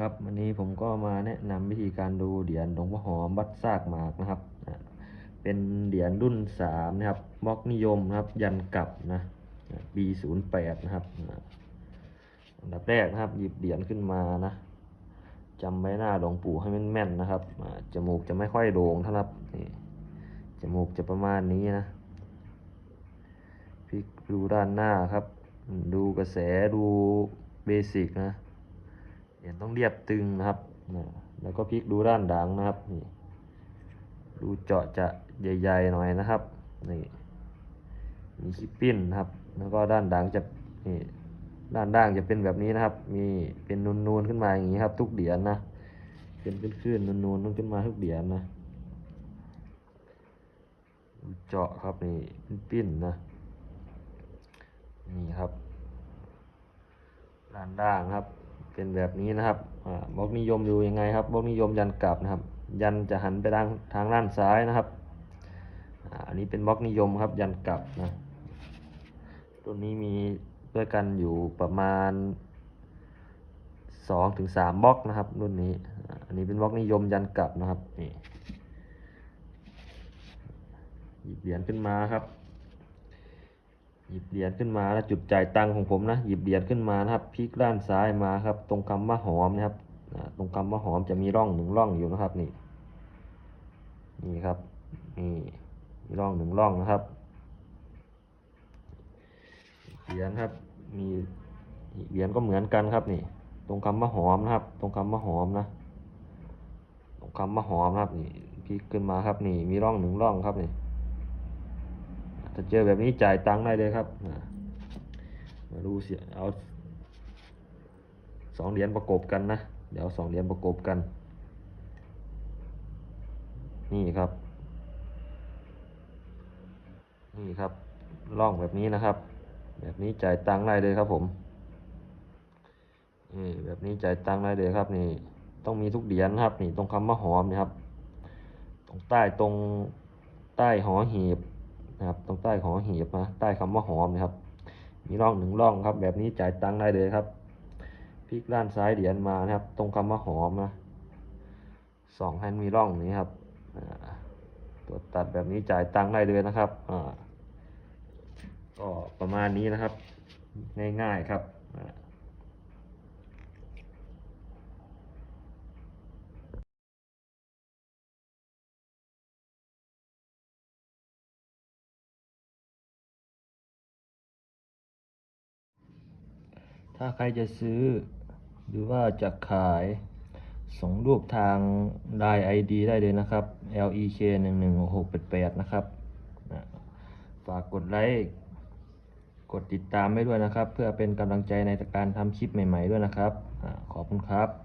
ครับวันนี้ผมก็มาแนะนำวิธีการดูเหรียญหลวงพ่อหอมวัดซากหมากนะครับ เป็นเหรียญรุ่นสามนะครับบล็อกนิยมนะครับ ยันกลับนะปีศูนย์แปดนะครับอันดับแรกนะครับ หยิบเหรียญขึ้นมานะจำใบหน้าหลวงปู่ให้แม่นๆนะครับจมูกจะไม่ค่อยโด่งเท่าครับนี่จมูกจะประมาณนี้นะพลิกดูด้านหน้าครับ ดูกระแสดูเบสิกนะ เหรียญต้องเรียบตึงนะครับ แล้วก็พลิกดูด้านดังนะครับ นี่ ดูเจาะจะใหญ่ๆหน่อยนะครับ นี่ มีคิปปิ้นนะครับ แล้วก็ด้านดังจะ นี่ ด้านด่างจะเป็นแบบนี้นะครับ มีเป็นนูนๆขึ้นมาอย่างนี้ครับ ทุกเหรียญนะ เป็นขึ้นๆนูนๆต้องขึ้นมาทุกเหรียญนะเจาะครับนี่ปิ้นๆนะ นี่ครับด้านด่างครับ เป็นแบบนี้นะครับบล็อกนิยมอยู่ยังไงครับบล็อกนิยมยันกลับนะครับ ยันจะหันไปทางทางด้านซ้ายนะครับอันนี้เป็นบล็อกนิยมครับยันกลับนะตัวนี้มีด้วยกันอยู่ประมาณสองถึงสามบล็อกนะครับรุ่นนี้ อันนี้เป็นบล็อกนิยมยันกลับนะครับนี่หยิบเหรียญขึ้นมาครับ ยิบเหรียญขึ้นมาแล้วจุดจ่ายตังของผมนะหยิบเหรียญขึ้นมานะครับพลิกด้านซ้ายมาครับ ตรงคำว่าหอมนะครับตรงคำว่าหอมจะมีร่องหนึ่งร่องอยู่นะครับนี่นี่ครับนี่มีร่องหนึ่งร่องนะครับเหรียญครับมีเหรียญก็เหมือนกันครับนี่ ตรงคำว่าหอมนะครับ ตรงคำว่าหอมนะ ตรงคำว่าหอมนะครับนี่พลิกขึ้นมาครับนี่มีร่องหนึ่งร่องครับนี่ ถ้าเจอแบบนี้จ่ายตังค์ได้เลยครับมาดูเสียเอาสองเหรียญประกบกันนะ เดี๋ยวเอาสองเหรียญประกบกัน นี่ครับ นี่ครับล่องแบบนี้นะครับ แบบนี้จ่ายตังค์ได้เลยครับผมนี่แบบนี้จ่ายตังค์ได้เลยครับนี่ต้องมีทุกเหรียญครับนี่ตรงคำว่าหอมนะครับ ตรงใต้ตรงใต้หอหีบ นะครับ ตรงใต้ของหีบนะใต้คำว่าหอมนะครับ มีร่องหนึ่งร่องครับ แบบนี้จ่ายตังค์ได้เลยครับพลิกด้านซ้ายเหรียญมานะครับ ตรงคำว่าหอมนะสองให้มีร่องนี้ครับตัวตัดแบบนี้จ่ายตังค์ได้เลยนะครับก็ประมาณนี้นะครับ ง่ายๆครับ ถ้าใครจะซื้อ หรือว่าจะขายส่งรูปทางได้ ID ได้เลยนะครับ LEK 1 1 6 8 8 นะครับนะฝากกดไลค์ กดติดตามไว้ด้วยนะครับ เพื่อเป็นกำลังใจในการทำคลิปใหม่ ๆ ด้วยนะครับ ขอบคุณครับ